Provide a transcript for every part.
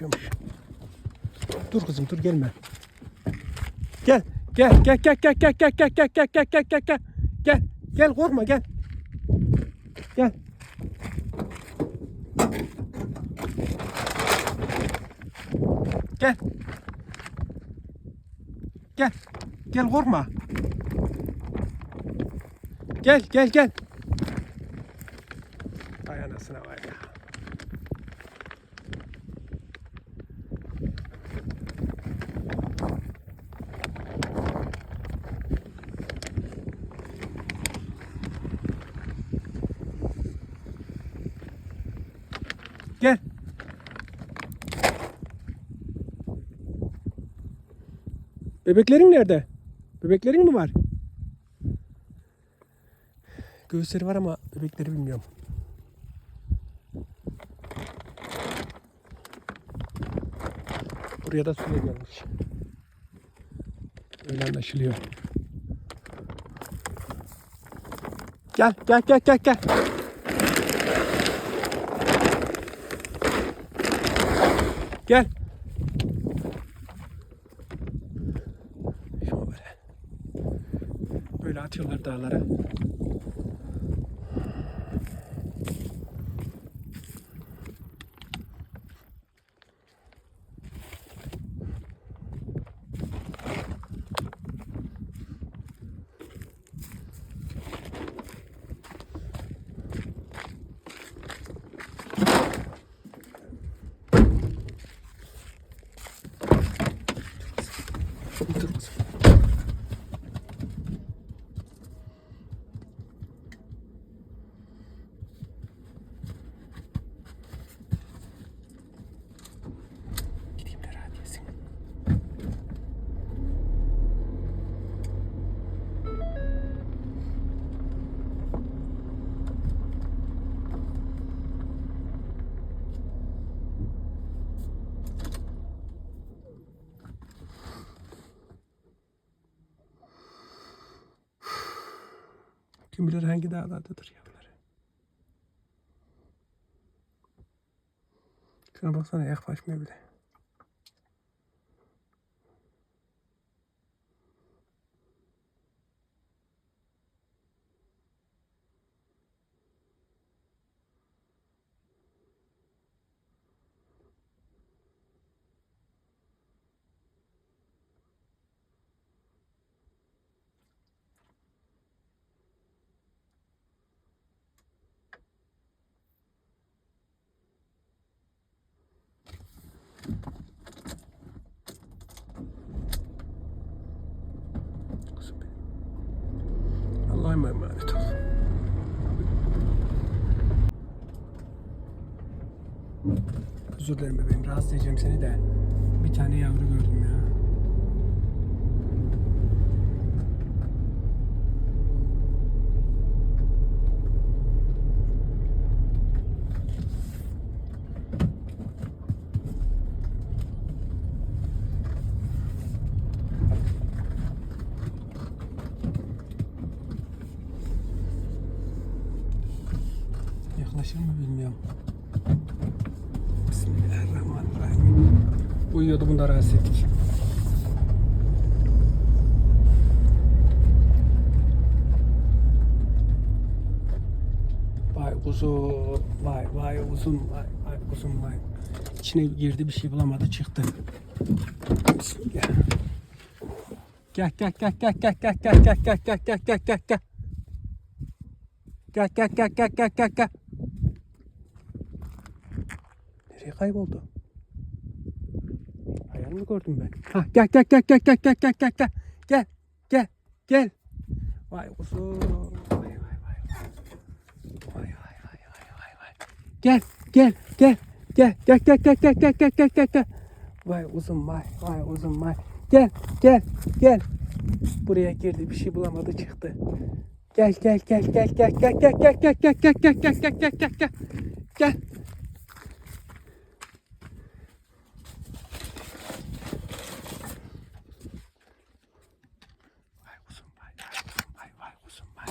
çalışıyormuş. Dur kızım dur gelme. Gel gel gel gel gel gel gel gel gel gel gel gel gel gel gel gel korkma gel. Gel. Gel. Gel. Gel korkma. Gel gel gel. Ay anasına vay ya. Gel. Bebeklerin nerede? Bebeklerin mi var? Göğüsleri var ama bebekleri bilmiyorum. Buraya da suya gelmiş. Öyle anlaşılıyor. Gel gel gel gel gel. Atıyorlar dağlara. Kim bilir hangi dağlardadır yavruları. Şuna baksana yaklaşmıyor bile. Allah'a emanet ol. Özür dilerim bebeğim. Rahatsız edeceğim seni de. Bir tane yavru gördüm ya. Yaklaşır mı bilmiyorum. Bismillahirrahmanirrahim. Uyuyordu bunda rahatsız ettik. Vay uzun, vay vay uzun, vay vay uzun vay. İçine girdi bir şey bulamadı çıktı. Bismillah. Gel gel gel gel gel gel gel gel gel gel gel gel gel gel. Gel gel gel gel gel gel gel. Nereye kayboldu? Hayal gördüm ben? Ha gel gel gel gel gel gel gel gel gel gel gel gel. Vay uzun. Vay vay vay. Vay vay vay vay vay vay. Gel gel gel gel gel gel gel gel gel gel gel gel gel. Vay uzun vay vay uzun vay. Gel gel gel. Buraya girdi bir şey bulamadı çıktı. Gel gel gel gel gel gel gel gel gel gel gel gel gel gel gel gel gel gel Vay uzun vay vay vay uzun vay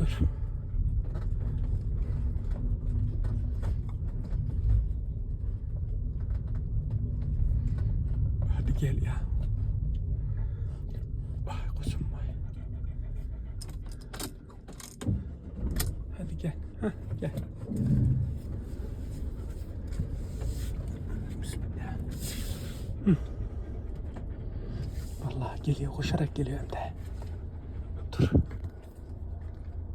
Dur. Hadi gel ya. Vay kuzum vay. Hadi gel. Hah, gel. Bismillah. Hı. Vallahi geliyor koşarak geliyor hem de. Dur.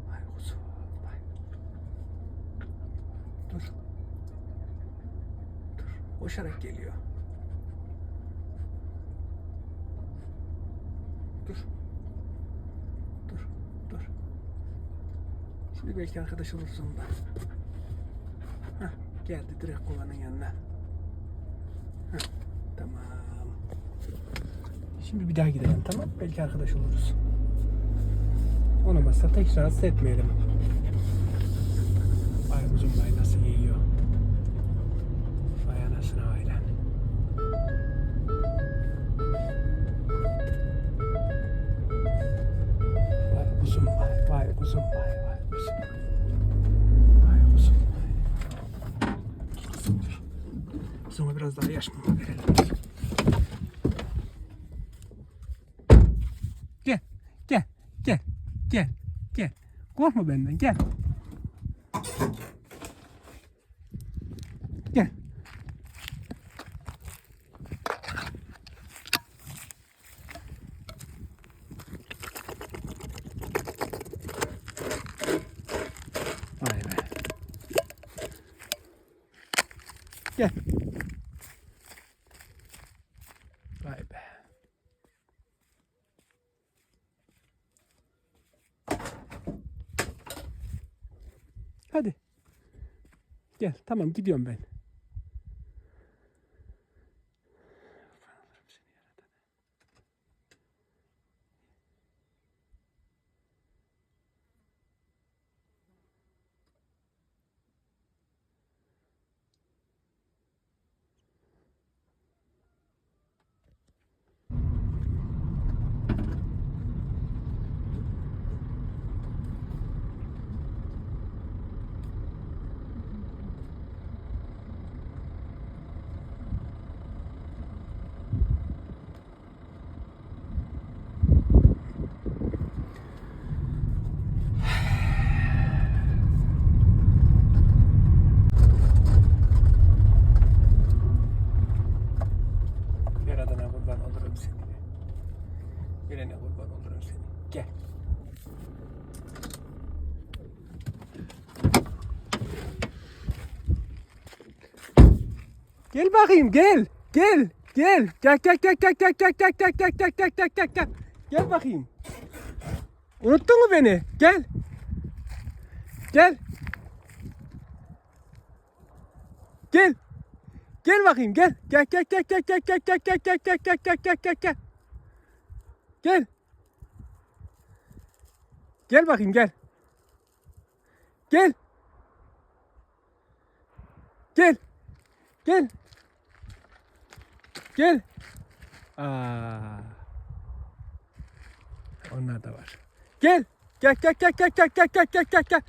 Vay kuzum vay. Dur. Dur. Koşarak geliyor. Dur. Dur. Dur. Şimdi belki arkadaş oluruz onunla. Hah, geldi direkt kovanın yanına. Hah, tamam. Şimdi bir daha gidelim tamam Belki arkadaş oluruz. Olamazsa tek rahatsız etmeyelim. Ay uzun biraz daha yaş mama verelim. Gel, gel, gel, gel, gel. Korkma benden, gel. Gel. Vay be. Gel. Vay be. Hadi. Gel. Tamam gidiyorum ben. Olurum seni. Gel. Gel bakayım gel. Gel. Gel. Gel gel gel gel gel gel gel gel gel gel gel gel gel gel. Gel bakayım. Unuttun mu beni? Gel. Gel. Gel. Gel bakayım gel. Gel gel gel gel gel gel gel gel gel gel gel gel gel gel gel. Gel. Gel bakayım gel. Gel. Gel. Gel. Gel. Aa. Onlar da var. Gel. Gel gel gel gel gel gel gel gel gel.